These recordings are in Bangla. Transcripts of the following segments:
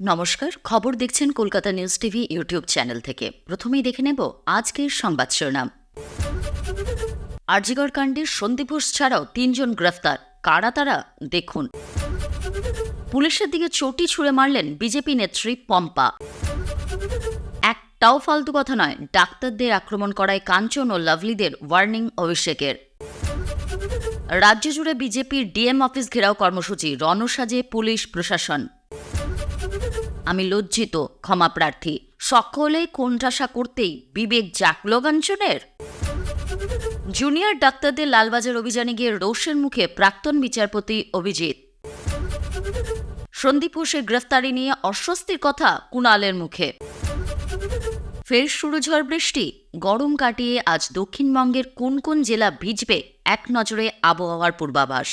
নমস্কার, খবর দেখছেন Kolkata news TV YouTube channel থেকে। প্রথমেই দেখে নেব আজকের সংবাদ শিরোনাম। আরজিগড় কাণ্ডে সন্দীপ ছাড়াও তিনজন গ্রেফতার। কারা তারা? দেখুন। পুলিশের দিকে চটি ছুঁড়ে মারলেন বিজেপি নেত্রী পম্পা। একটাও ফালতু কথা নয়, ডাক্তারদের আক্রমণ করায় কাঞ্চন ও লাভলিদের ওয়ার্নিং অভিষেকের। রাজ্য জুড়ে বিজেপির ডিএম অফিস ঘেরাও কর্মসূচি, রণসাজে পুলিশ প্রশাসন। আমি লজ্জিত, ক্ষমা প্রার্থী। সকলে কোণঠাসা করতেই বিবেক জাকলো কাঞ্চনের জুনিয়র ডাক্তারদের লালবাজার অভিযানে গিয়ে রোষের মুখে প্রাক্তন বিচারপতি অভিজিৎ। সন্দীপ ঘোষের গ্রেফতারি নিয়ে অস্বস্তির কথা কুণালের মুখে। ফের শুরু ঝড় বৃষ্টি, গরম কাটিয়ে আজ দক্ষিণবঙ্গের কোন কোন জেলা ভিজবে এক নজরে আবহাওয়ার পূর্বাভাস।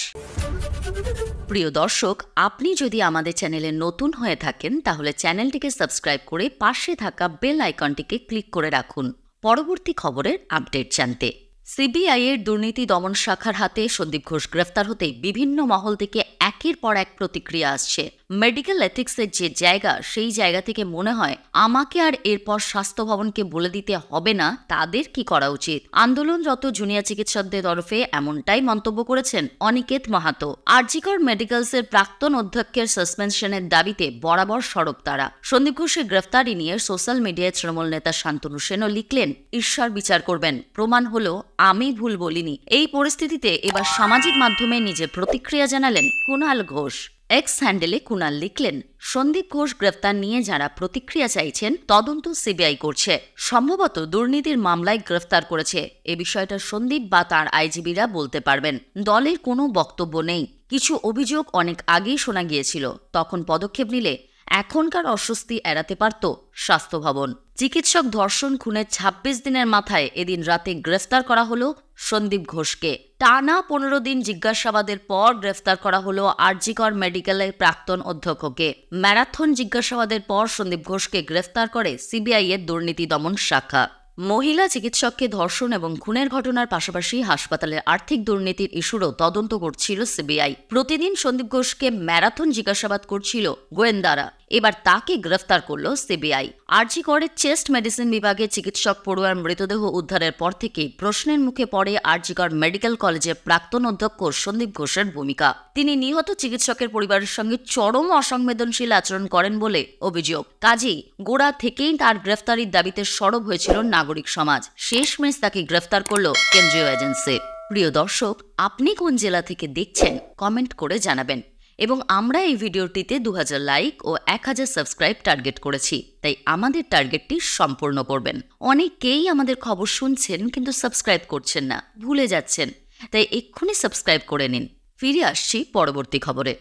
প্রিয় দর্শক, আপনি যদি আমাদের চ্যানেলে নতুন হয়ে থাকেন, তাহলে চ্যানেলটিকে সাবস্ক্রাইব করে পাশে থাকা বেল আইকনটিকে ক্লিক করে রাখুন। পরবর্তী খবরের আপডেট জানতে। সিবিআই এর দুর্নীতি দমন শাখার হাতে সন্দীপ ঘোষ গ্রেফতার হতে বিভিন্ন মহল থেকে একের পর এক প্রতিক্রিয়া আসছে। মেডিকেল এথিক্সের যে জায়গা, সেই জায়গা থেকে মনে হয় আমাকে আর এরপর স্বাস্থ্য ভবনকে বলে দিতে হবে না, তাদের কি করা উচিত? আন্দোলনরত জুনিয়র চিকিৎসকদের তরফে এমনটাই মন্তব্য করেছেন অনিকেত মাহাতো। আরজিকর মেডিকেলসের প্রাক্তন অধ্যক্ষের সাসপেনশনের দাবিতে বরাবর সরব তারা। সন্দীপ ঘোষের গ্রেফতারি নিয়ে সোশ্যাল মিডিয়ায় তৃণমূল নেতা শান্তনু সেনও লিখলেন, ঈশ্বর বিচার করবেন। প্রমাণ হলো, আমি ভুল বলিনি। এই পরিস্থিতিতে এবার সামাজিক মাধ্যমে নিজের প্রতিক্রিয়া জানালেন কুণাল ঘোষ। এক্স হ্যান্ডেলে কুণাল লিখলেন, সন্দীপ ঘোষ গ্রেফতার নিয়ে যারা প্রতিক্রিয়া চাইছেন, তদন্ত সিবিআই করছে। সম্ভবত দুর্নীতির মামলায় গ্রেফতার করেছে। এ বিষয়টা সন্দীপ বা তাঁর আইজিবিরা বলতে পারবেন। দলের কোনো বক্তব্য নেই। কিছু অভিযোগ অনেক আগেই শোনা গিয়েছিল। তখন পদক্ষেপ নিলে এখনকার অস্বস্তি এড়াতে পারত স্বাস্থ্য ভবন চিকিৎসক ধর্ষণ খুনের ২৬ দিনের মাথায় এদিন রাতে গ্রেফতার করা হলো সন্দীপ ঘোষকে। টানা পনেরো দিন জিজ্ঞাসাবাদের পর গ্রেফতার করা হলো আরজিকর মেডিকেলের প্রাক্তন অধ্যক্ষকে। ম্যারাথন জিজ্ঞাসাবাদের পর সন্দীপ ঘোষকে গ্রেফতার করে সিবিআই এর দুর্নীতি দমন শাখা। মহিলা চিকিৎসককে ধর্ষণ এবং খুনের ঘটনার পাশাপাশি হাসপাতালের আর্থিক দুর্নীতির ইস্যুরও তদন্ত করছিল সিবিআই। প্রতিদিন সন্দীপ ঘোষকে ম্যারাথন জিজ্ঞাসাবাদ করছিল গোয়েন্দারা। এবার তাকে গ্রেফতার করল সিবিআই। আরজি করের চেস্ট মেডিসিন বিভাগে চিকিৎসক পড়ুয়ার মৃতদেহ উদ্ধারের পর থেকে প্রশ্নের মুখে পড়ে আরজিকর মেডিকেল কলেজের প্রাক্তন অধ্যক্ষ সন্দীপ ঘোষের ভূমিকা। তিনি নিহত চিকিৎসকের পরিবারের সঙ্গে চরম অসংবেদনশীল আচরণ করেন বলে অভিযোগ। কাজেই গোড়া থেকেই তার গ্রেফতারির দাবিতে সরব হয়েছিল নাগরিক সমাজ। শেষমেশ তাকে গ্রেফতার করল কেন্দ্রীয় এজেন্সি। প্রিয় দর্শক, আপনি কোন জেলা থেকে দেখছেন, কমেন্ট করে জানাবেন। এবং আমরা এই ভিডিওটিতে দু হাজার লাইক ও এক হাজার সাবস্ক্রাইব টার্গেট করেছি, তাই আমাদের টার্গেটটি সম্পূর্ণ করবেন। অনেকেই আমাদের খবর শুনছেন কিন্তু সাবস্ক্রাইব করছেন না, ভুলে যাচ্ছেন, তাই এক্ষুনি সাবস্ক্রাইব করে নিন। ফিরে আসছি পরবর্তী খবরে।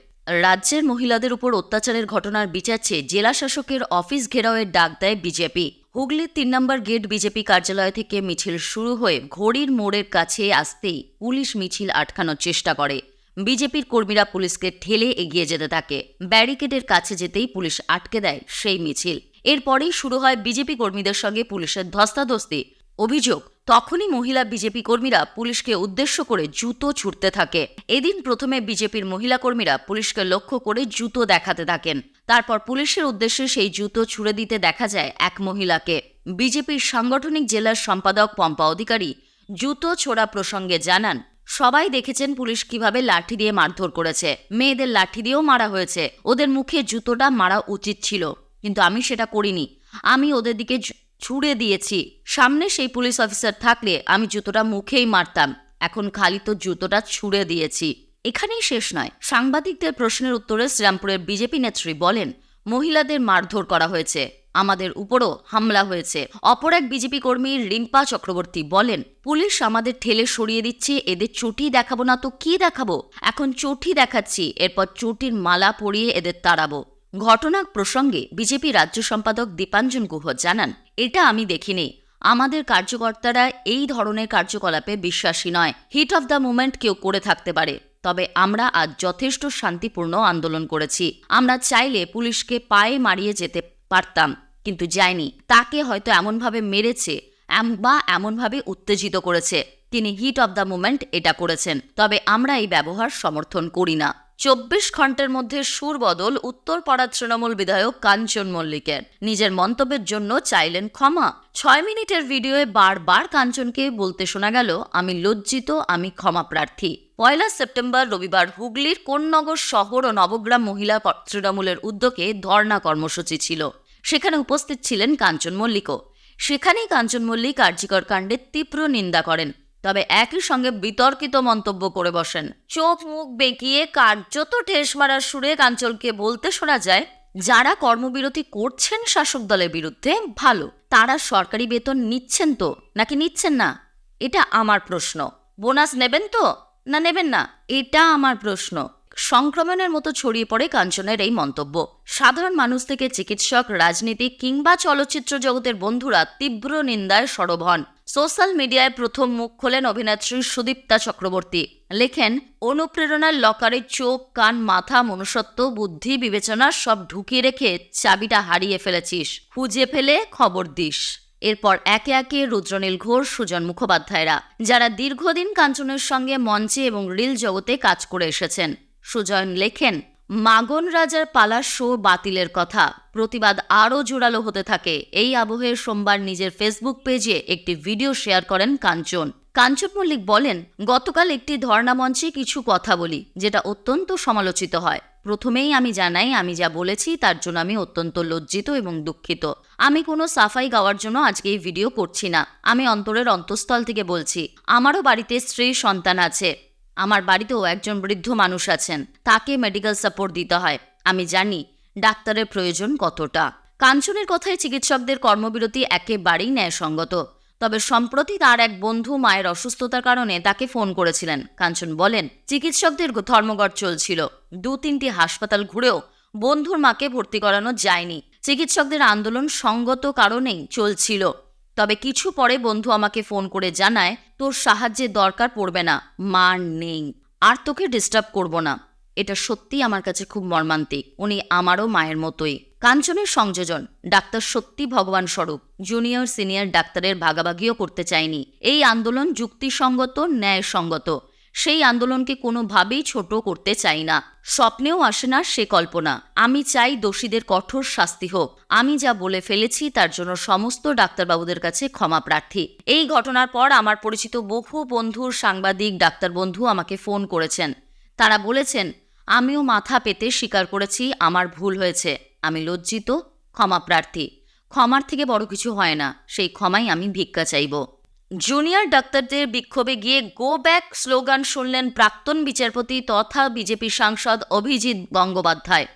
রাজ্যের মহিলাদের উপর অত্যাচারের ঘটনার বিচার চেয়ে জেলা শাসকের অফিস ঘেরাওয়ের ডাক দেয় বিজেপি। হুগলির তিন নম্বর গেট বিজেপি কার্যালয় থেকে মিছিল শুরু হয়ে ঘড়ির মোড়ের কাছে আসতেই পুলিশ মিছিল আটকানোর চেষ্টা করে। বিজেপির কর্মীরা পুলিশকে ঠেলে এগিয়ে যেতে থাকে ব্যারিকেডের কাছে যেতেই পুলিশ আটকে দেয় সেই মিছিল। এরপরেই শুরু হয় বিজেপি কর্মীদের সঙ্গে পুলিশের ধস্তাধস্তি। অভিযোগ, তখনই মহিলা বিজেপি কর্মীরা পুলিশকে উদ্দেশ্য করে জুতো ছুটতে থাকে। এদিন প্রথমে বিজেপির মহিলা কর্মীরা পুলিশকে লক্ষ্য করে জুতো দেখাতে থাকেন। তারপর পুলিশের উদ্দেশ্যে সেই জুতো ছুড়ে দিতে দেখা যায় এক মহিলাকে। বিজেপির সাংগঠনিক জেলার সম্পাদক, পম্পা অধিকারী, জুতো ছোড়া প্রসঙ্গে জানান সবাই দেখেছেন পুলিশ কীভাবে লাঠি দিয়ে মারধর করেছে। মেয়েদের লাঠি দিয়েও মারা হয়েছে। ওদের মুখে জুতোটা মারা উচিত ছিল। কিন্তু আমি সেটা করিনি। আমি ওদের দিকে ছুড়ে দিয়েছি। সামনে সেই পুলিশ অফিসার থাকলে আমি জুতোটা মুখেই মারতাম। এখন খালি তো জুতোটা ছুড়ে দিয়েছি। এখানেই শেষ নয়। সাংবাদিকদের প্রশ্নের উত্তরে শ্রীরামপুরের বিজেপি নেত্রী বলেন, মহিলাদের মারধর করা হয়েছে। আমাদের উপরও হামলা হয়েছে। অপর এক বিজেপি কর্মী রিম্পা চক্রবর্তী বলেন, পুলিশ আমাদের ঠেলে সরিয়ে দিচ্ছে, এদের চটি দেখাবো না তো কি দেখাবো? এখন চটি দেখাচ্ছি, এরপর চটির মালা পরিয়ে এদের তাড়াবো। ঘটনা প্রসঙ্গে বিজেপি রাজ্য সম্পাদক দীপাঞ্জন গুহ জানান, এটা আমি দেখিনি। আমাদের কার্যকর্তারা এই ধরনের কার্যকলাপে বিশ্বাসী নয়। হিট অফ দ্য মুমেন্ট কেউ করে থাকতে পারে। তবে আমরা আজ যথেষ্ট শান্তিপূর্ণ আন্দোলন করেছি। আমরা চাইলে পুলিশকে পায়ে মারিয়ে যেতে পারতাম। কিন্তু যায়নি। তাকে হয়তো এমনভাবে মেরেছে বা এমনভাবে উত্তেজিত করেছে। তিনি হিট অব দ্য মুমেন্ট এটা করেছেন। তবে আমরা এই ব্যবহার সমর্থন করি না। চব্বিশ ঘণ্টার মধ্যে সুর বদল উত্তরপাড়ার তৃণমূল বিধায়ক কাঞ্চন মল্লিকের। নিজের মন্তব্যের জন্য চাইলেন ক্ষমা। ছয় মিনিটের ভিডিওয়ে বারবার কাঞ্চনকে বলতে শোনা গেল, আমি লজ্জিত, আমি ক্ষমা প্রার্থী। পয়লা সেপ্টেম্বর রবিবার হুগলির কোন্নগর শহর ও নবগ্রাম মহিলা তৃণমূলের উদ্যোগে ধর্ণা কর্মসূচি ছিল। সেখানে উপস্থিত ছিলেন কাঞ্চন মল্লিকও। সেখানেই কাঞ্চন মল্লিক কার্যকর কাণ্ডের তীব্র নিন্দা করেন, তবে একই সঙ্গে বিতর্কিত মন্তব্য করে বসেন। চোখ মুখ বেঁকিয়ে কার্যত ঠেস মারার সুরে কাঞ্চলকে বলতে শোনা যায়, যারা কর্মবিরতি করছেন শাসক দলের বিরুদ্ধে, ভালো, তারা সরকারি বেতন নিচ্ছেন তো, নাকি নিচ্ছেন না? এটা আমার প্রশ্ন। বোনাস নেবেন তো, না নেবেন না? এটা আমার প্রশ্ন। সংক্রমণের মতো ছড়িয়ে পড়ে কাঞ্চনের এই মন্তব্য। সাধারণ মানুষ থেকে চিকিৎসক রাজনীতি কিংবা চলচ্চিত্র জগতের বন্ধুরা তীব্র নিন্দায় সরব হন। সোশ্যাল মিডিয়ায় প্রথম মুখ খোলেন অভিনেত্রী সুদীপ্তা চক্রবর্তী। লেখেন, অনুপ্রেরণার লকারে চোখ, কান, মাথা, মনুষ্যত্ব, বুদ্ধি, বিবেচনা সব ঢুকিয়ে রেখে চাবিটা হারিয়ে ফেলেছিস। খুঁজে ফেলে খবর দিস। এরপর একে একে রুদ্রনীল ঘোষ, সুজন মুখোপাধ্যায়রা, যারা দীর্ঘদিন কাঞ্চনের সঙ্গে মঞ্চে এবং রিল জগতে কাজ করে এসেছেন। সুজন লেখেন, মাগন রাজার পালার শো বাতিলের কথা। প্রতিবাদ আরও জোরালো হতে থাকে। এই আবহে সোমবার নিজের ফেসবুক পেজে একটি ভিডিও শেয়ার করেন কাঞ্চন। কাঞ্চন মল্লিক বলেন, গতকাল একটি ধর্ণা মঞ্চে কিছু কথা বলি, যেটা অত্যন্ত সমালোচিত হয়। প্রথমেই আমি জানাই, আমি যা বলেছি তার জন্য আমি অত্যন্ত লজ্জিত এবং দুঃখিত। আমি কোনো সাফাই গাওয়ার জন্য আজকে এই ভিডিও করছি না। আমি অন্তরের অন্তঃস্থল থেকে বলছি, আমারও বাড়িতে স্ত্রী সন্তান আছে। আমার বাড়িতেও একজন বৃদ্ধ মানুষ আছেন, তাকে মেডিকেল সাপোর্ট দিতে হয়। আমি জানি ডাক্তারের প্রয়োজন কতটা। কাঞ্চনের কথায় চিকিৎসকদের কর্মবিরতি একেবারেই ন্যায়সঙ্গত। তবে সম্প্রতি তার এক বন্ধু মায়ের অসুস্থতার কারণে তাকে ফোন করেছিলেন। কাঞ্চন বলেন, চিকিৎসকদের ধর্মঘট চলছিল। দু তিনটি হাসপাতাল ঘুরেও বন্ধুর মাকে ভর্তি করানো যায়নি। চিকিৎসকদের আন্দোলন সঙ্গত কারণেই চলছিল। তবে কিছু পরে বন্ধু আমাকে ফোন করে জানায়, তোর সাহায্যের দরকার পড়বে না মা নেই, আর তোকে ডিস্টার্ব করব না। এটা সত্যি আমার কাছে খুব মর্মান্তিক, উনি আমারও মায়ের মতোই। কাঞ্চনের সংযোজন, ডাক্তার সত্যি ভগবান স্বরূপ জুনিয়র সিনিয়র ডাক্তারের ভাগাভাগিও করতে চায়নি এই আন্দোলন যুক্তিসঙ্গত, ন্যায়সঙ্গত। সেই আন্দোলনকে কোনোভাবেই ছোট করতে চাই না। স্বপ্নেও আসে না সে কল্পনা। আমি চাই দোষীদের কঠোর শাস্তি হোক। আমি যা বলে ফেলেছি তার জন্য সমস্ত ডাক্তারবাবুদের কাছে ক্ষমা প্রার্থী। এই ঘটনার পর আমার পরিচিত বহু বন্ধুর সাংবাদিক ডাক্তার বন্ধু আমাকে ফোন করেছেন। তারা বলেছেন, আমিও মাথা পেতে স্বীকার করেছি, আমার ভুল হয়েছে। আমি লজ্জিত, ক্ষমা প্রার্থী। ক্ষমার থেকে বড় কিছু হয় না। সেই ক্ষমাই আমি ভিক্ষা চাইব। জুনিয়র ডাক্তারদের বিক্ষোভে গিয়ে গো ব্যাক স্লোগান শুনলেন প্রাক্তন বিচারপতি তথা বিজেপি সাংসদ অভিজিৎ গঙ্গোপাধ্যায়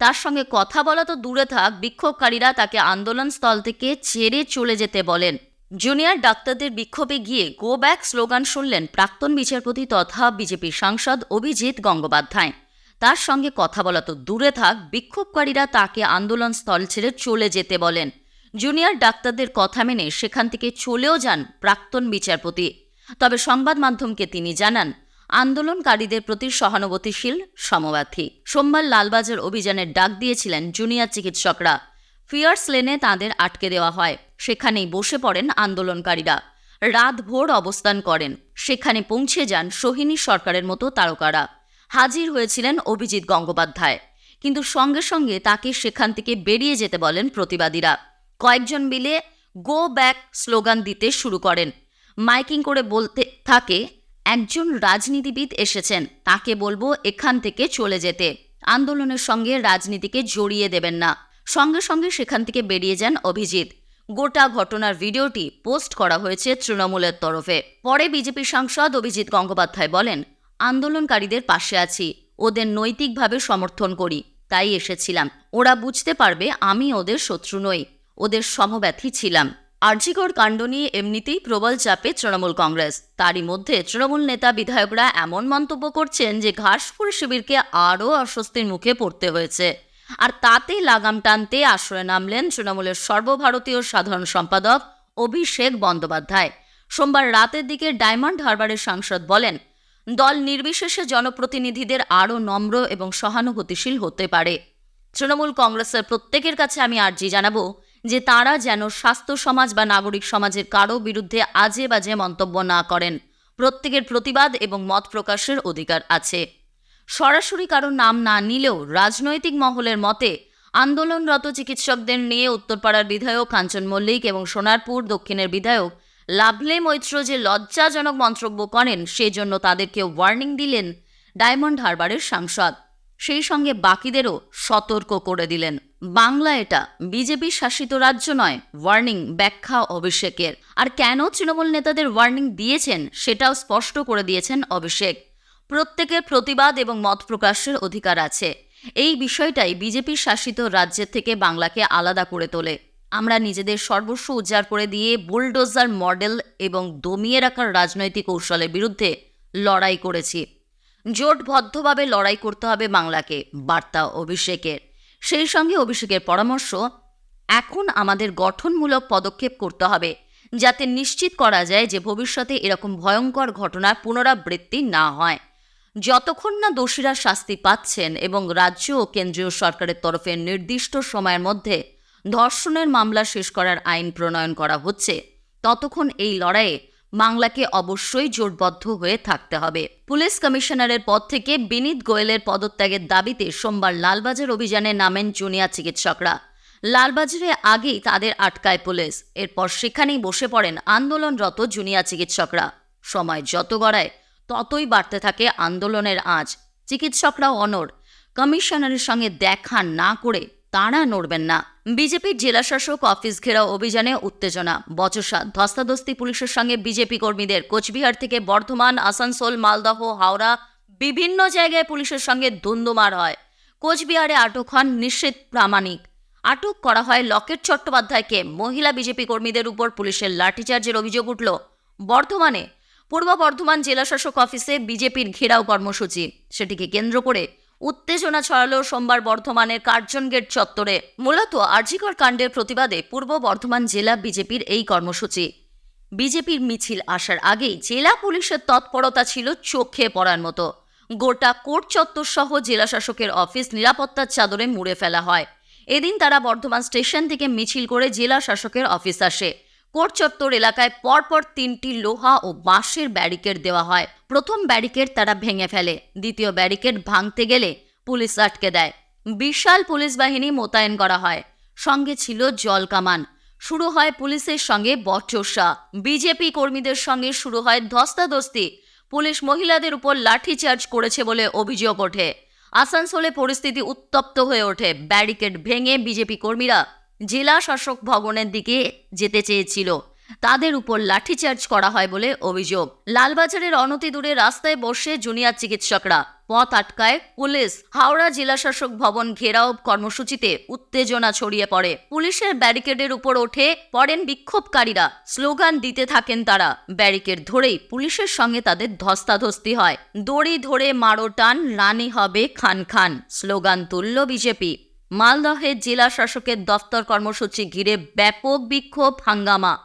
তার সঙ্গে কথা বলা তো দূরে থাক, বিক্ষোভকারীরা তাকে আন্দোলন স্থল থেকে ছেড়ে চলে যেতে বলেন। জুনিয়র ডাক্তারদের বিক্ষোভে গিয়ে গো ব্যাক স্লোগান শুনলেন প্রাক্তন বিচারপতি তথা বিজেপি সাংসদ অভিজিৎ গঙ্গোপাধ্যায় তার সঙ্গে কথা বলা তো দূরে থাক, বিক্ষোভকারীরা তাকে আন্দোলন স্থল ছেড়ে চলে যেতে বলেন। জুনিয়র ডাক্তারদের কথা মেনে সেখান থেকে চলেও যান প্রাক্তন বিচারপতি। তবে সংবাদ মাধ্যমকে তিনি জানান, আন্দোলনকারীদের প্রতি সহানুভূতিশীল সমব্যাথী সোমবার লালবাজার অভিযানের ডাক দিয়েছিলেন জুনিয়র চিকিৎসকরা। ফিয়ার্স লেনে তাদের আটকে দেওয়া হয়। সেখানেই বসে পড়েন আন্দোলনকারীরা। রাত ভোর অবস্থান করেন। সেখানে পৌঁছে যান সোহিনী সরকারের মতো তারকারা। হাজির হয়েছিলেন অভিজিৎ গঙ্গোপাধ্যায়। কিন্তু সঙ্গে সঙ্গে তাকে সেখান থেকে বেরিয়ে যেতে বলেন প্রতিবাদীরা। কয়েকজন মিলে গো ব্যাক স্লোগান দিতে শুরু করেন। মাইকিং করে বলতে থাকে, একজন রাজনীতিবিদ এসেছেন, তাকে বলব এখান থেকে চলে যেতে। আন্দোলনের সঙ্গে রাজনীতিকে জড়িয়ে দেবেন না। সঙ্গে সঙ্গে সেখান থেকে বেরিয়ে যান অভিজিৎ। গোটা ঘটনার ভিডিওটি পোস্ট করা হয়েছে তৃণমূলের তরফে। পরে বিজেপি সাংসদ অভিজিৎ গঙ্গোপাধ্যায় বলেন, আন্দোলনকারীদের পাশে আছি, ওদের নৈতিকভাবে সমর্থন করি, তাই এসেছিলাম। ওরা বুঝতে পারবে আমি ওদের শত্রু নই। ওদের সমব্যথী ছিলাম। আর্জিকর কাণ্ড নিয়ে এমনিতেই প্রবল চাপে তৃণমূল কংগ্রেস। তারই মধ্যে তৃণমূল নেতা বিধায়করা এমন মন্তব্য করছেন যে ঘাসফুল শিবিরকে আরও অস্বস্তির মুখে পড়তে হয়েছে। আর তাতে লাগাম টানতে আশ্রয় নামলেন তৃণমূলের সর্বভারতীয় সাধারণ সম্পাদক অভিষেক বন্দ্যোপাধ্যায়। সোমবার রাতের দিকে ডায়মন্ড হারবারের সাংসদ বলেন, দল নির্বিশেষে জনপ্রতিনিধিদের আরও নম্র এবং সহানুভূতিশীল হতে পারে। তৃণমূল কংগ্রেসের প্রত্যেকের কাছে আমি আর্জি জানাব যে তারা যেন স্বাস্থ্য সমাজ বা নাগরিক সমাজের কারও বিরুদ্ধে আজে বাজে মন্তব্য না করেন। প্রত্যেকের প্রতিবাদ এবং মত প্রকাশের অধিকার আছে। সরাসরি কারও নাম না নিলেও রাজনৈতিক মহলের মতে আন্দোলনরত চিকিৎসকদের নিয়ে উত্তরপাড়ার বিধায়ক কাঞ্চন মল্লিক এবং সোনারপুর দক্ষিণের বিধায়ক লাভলে মৈত্র যে লজ্জাজনক মন্তব্য করেন, সেজন্য তাদেরকে ওয়ার্নিং দিলেন ডায়মন্ড হারবারের সাংসদ। সেই সঙ্গে বাকিদেরও সতর্ক করে দিলেন। বাংলা এটা, বিজেপি শাসিত রাজ্য নয় ওয়ার্নিং ব্যাখ্যা অভিষেকের। আর কেন তৃণমূল নেতাদের ওয়ার্নিং দিয়েছেন, সেটাও স্পষ্ট করে দিয়েছেন অভিষেক। প্রত্যেকের প্রতিবাদ এবং মত প্রকাশের অধিকার আছে। এই বিষয়টাই বিজেপি শাসিত রাজ্যের থেকে বাংলাকে আলাদা করে তোলে। আমরা নিজেদের সর্বস্ব উজাড় করে দিয়ে বুলডোজার মডেল এবং দমিয়ে রাখার রাজনৈতিক কৌশলের বিরুদ্ধে লড়াই করেছি। জোটবদ্ধভাবে লড়াই করতে হবে বাংলাকে, বার্তা অভিষেকের। সেই সঙ্গে অভিষেকের পরামর্শ, এখন আমাদের গঠনমূলক পদক্ষেপ করতে হবে, যাতে নিশ্চিত করা যায় যে ভবিষ্যতে এরকম ভয়ঙ্কর ঘটনার পুনরাবৃত্তি না হয়। যতক্ষণ না দোষীরা শাস্তি পাচ্ছেন এবং রাজ্য ও কেন্দ্রীয় সরকারের তরফে নির্দিষ্ট সময়ের মধ্যে ধর্ষণের মামলা শেষ করার আইন প্রণয়ন করা হচ্ছে, ততক্ষণ এই লড়াইয়ে বাংলাকে অবশ্যই জোটবদ্ধ হয়ে থাকতে হবে। পুলিশ কমিশনারের পদ থেকে বিনীত গোয়েলের পদত্যাগের দাবিতে সোমবার লালবাজার অভিযানে নামেন জুনিয়র চিকিৎসকরা। লালবাজারে আগেই তাদের আটকায় পুলিশ। এরপর সেখানেই বসে পড়েন আন্দোলনরত জুনিয়র চিকিৎসকরা। সময় যত গড়ায়, ততই বাড়তে থাকে আন্দোলনের আঁচ। চিকিৎসকরাও অনর কমিশনারের সঙ্গে দেখা না করে তাঁরা নড়বেন না। বিজেপির জেলাশাসক অফিস ঘেরাও অভিযানে উত্তেজনা। বচসা, ধস্তাধস্তি পুলিশের সঙ্গে বিজেপি কর্মীদের। কোচবিহার থেকে বর্ধমান, আসানসোল, মালদহ, হাওড়া বিভিন্ন জায়গায় পুলিশের সঙ্গে ধুন্দুমার হয়। কোচবিহারে আটক হন নিশ্চিত প্রামাণিক। আটক করা হয় লকেট চট্টোপাধ্যায়কে। মহিলা বিজেপি কর্মীদের উপর পুলিশের লাঠিচার্জের অভিযোগ উঠল বর্ধমানে। পূর্ব বর্ধমান জেলাশাসক অফিসে বিজেপির ঘেরাও কর্মসূচি। সেটিকে কেন্দ্র করে উত্তেজনা ছড়ালো সোমবার বর্ধমানের কার্জন গেট চত্বরে। মূলত আর্জিকর কাণ্ডের প্রতিবাদে পূর্ব বর্ধমান জেলা বিজেপির এই কর্মসূচি। বিজেপির মিছিল আসার আগেই জেলা পুলিশের তৎপরতা ছিল চোখে পড়ার মতো। গোটা কোর্ট চত্বর সহ জেলা শাসকের অফিস নিরাপত্তার চাদরে মুড়ে ফেলা হয়। এদিন তারা বর্ধমান স্টেশন থেকে মিছিল করে জেলা শাসকের অফিস আসে। কোর্ট চত্বর এলাকায় পরপর তিনটি লোহা ও বাঁশের ব্যারিকেড দেওয়া হয়। প্রথম ব্যারিকেড তারা ভেঙে ফেলে, দ্বিতীয় ব্যারিকেড ভাঙতে গেলে পুলিশ আটকে দেয়। বিশাল পুলিশ বাহিনী মোতায়েন করা হয়। সঙ্গে ছিল জল কামান। শুরু হয় পুলিশের সঙ্গে বচসা। বিজেপি কর্মীদের সঙ্গে শুরু হয় ধস্তাধস্তি। পুলিশ মহিলাদের উপর লাঠিচার্জ করেছে বলে অভিযোগ ওঠে। আসানসোলে পরিস্থিতি উত্তপ্ত হয়ে ওঠে। ব্যারিকেড ভেঙে বিজেপি কর্মীরা জেলা শাসক ভবনের দিকে যেতে চেয়েছিল। তাদের উপর লাঠিচার্জ করা হয় বলে অভিযোগ। লালবাজারের অনতি দূরে রাস্তায় বসে জুনিয়র চিকিৎসকরা পথ আটকায় পুলিশ হাওড়া জেলা শাসক ভবন ঘেরাও কর্মসূচিতে উত্তেজনা ছড়িয়ে পড়ে। পুলিশের ব্যারিকেডের উপর ওঠে পড়েন বিক্ষোভকারীরা। স্লোগান দিতে থাকেন তারা। ব্যারিকেড ধরেই পুলিশের সঙ্গে তাদের ধস্তাধস্তি হয়। দড়ি ধরে মারো টান, রানি হবে খান খান। স্লোগান তুলল বিজেপি। মালদহের জেলা শাসকের দফতর কর্মসূচি ঘিরে ব্যাপক বিক্ষোভ, হাঙ্গামা।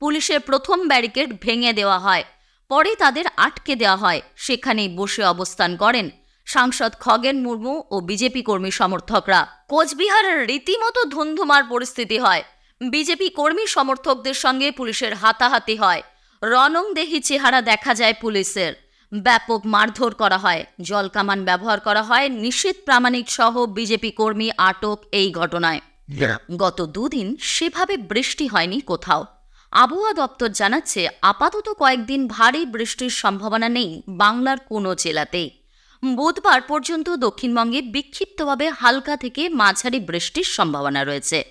পুলিশের প্রথম ব্যারিকেড ভেঙে দেওয়া হয়। পরে তাদের আটকে দেওয়া হয়। সেখানেই বসে অবস্থান করেন সাংসদ খগেন মুর্মু ও বিজেপি কর্মী সমর্থকরা। কোচবিহারের রীতিমতো ধুন্ধুমার পরিস্থিতি হয়। বিজেপি কর্মী সমর্থকদের সঙ্গে পুলিশের হাতাহাতি হয়। রণংদেহী চেহারা দেখা যায় পুলিশের। ব্যাপক মারধর করা হয়। জলকামান ব্যবহার করা হয়। নিশ্চিত প্রামাণিক সহ বিজেপি কর্মী আটক এই ঘটনায়। গত দুদিন সেভাবে বৃষ্টি হয়নি কোথাও। আবহাওয়া দপ্তর জানাচ্ছে আপাতত কয়েকদিন ভারী বৃষ্টির সম্ভাবনা নেই বাংলার কোনো জেলাতেই। বুধবার পর্যন্ত দক্ষিণবঙ্গে বিক্ষিপ্তভাবে হালকা থেকে মাঝারি বৃষ্টির সম্ভাবনা রয়েছে।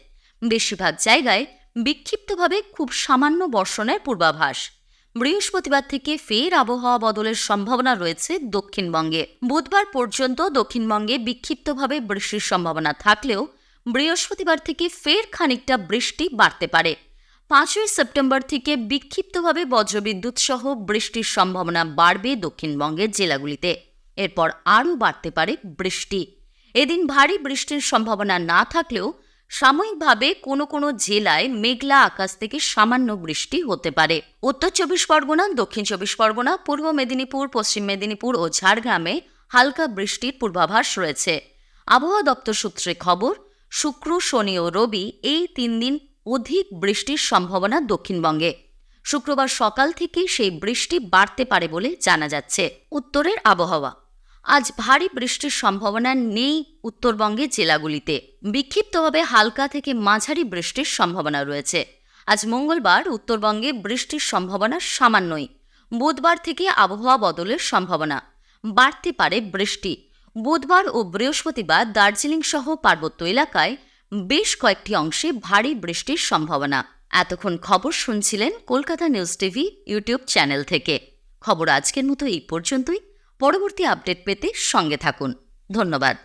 বেশিরভাগ জায়গায় বিক্ষিপ্তভাবে খুব সামান্য বর্ষণের পূর্বাভাস। বৃহস্পতিবার থেকে ফের আবহাওয়া বদলের সম্ভাবনা রয়েছে দক্ষিণবঙ্গে। বুধবার পর্যন্ত দক্ষিণবঙ্গে বিক্ষিপ্তভাবে বৃষ্টির সম্ভাবনা থাকলেও বৃহস্পতিবার থেকে ফের খানিকটা বৃষ্টি বাড়তে পারে। পাঁচই সেপ্টেম্বর থেকে বিক্ষিপ্তভাবে বজ্রবিদ্যুৎ সহ বৃষ্টির সম্ভাবনা বাড়বে দক্ষিণবঙ্গের জেলাগুলিতে। এরপর আরও বাড়তে পারে বৃষ্টি। এদিন ভারী বৃষ্টির সম্ভাবনা না থাকলেও সাময়িকভাবে কোনো কোনো জেলায় মেঘলা আকাশ থেকে সামান্য বৃষ্টি হতে পারে। উত্তর চব্বিশ পরগনা, দক্ষিণ চব্বিশ পরগনা, পূর্ব মেদিনীপুর, পশ্চিম মেদিনীপুর ও ঝাড়গ্রামে হালকা বৃষ্টির পূর্বাভাস রয়েছে। আবহাওয়া দপ্তর সূত্রে খবর, শুক্র, শনি ও রবি এই তিন দিন অধিক বৃষ্টির সম্ভাবনা দক্ষিণবঙ্গে। শুক্রবার সকাল থেকে সেই বৃষ্টি বাড়তে পারে বলে জানা যাচ্ছে। উত্তরের আবহাওয়া। আজ ভারী বৃষ্টির সম্ভাবনা নেই উত্তরবঙ্গের জেলাগুলিতে। বিক্ষিপ্তভাবে হালকা থেকে মাঝারি বৃষ্টির সম্ভাবনা রয়েছে। আজ মঙ্গলবার উত্তরবঙ্গে বৃষ্টির সম্ভাবনা সামান্যই। বুধবার থেকে আবহাওয়া বদলের সম্ভাবনা। বাড়তে পারে বৃষ্টি। বুধবার ও বৃহস্পতিবার দার্জিলিং সহ পার্বত্য এলাকায় বেশ কয়েকটি অংশে ভারী বৃষ্টির সম্ভাবনা। এতক্ষণ খবর শুনছিলেন Kolkata news TV YouTube channel থেকে। খবর আজকের মতো এই পর্যন্তই। পরবর্তী আপডেট পেতে সঙ্গে থাকুন। ধন্যবাদ।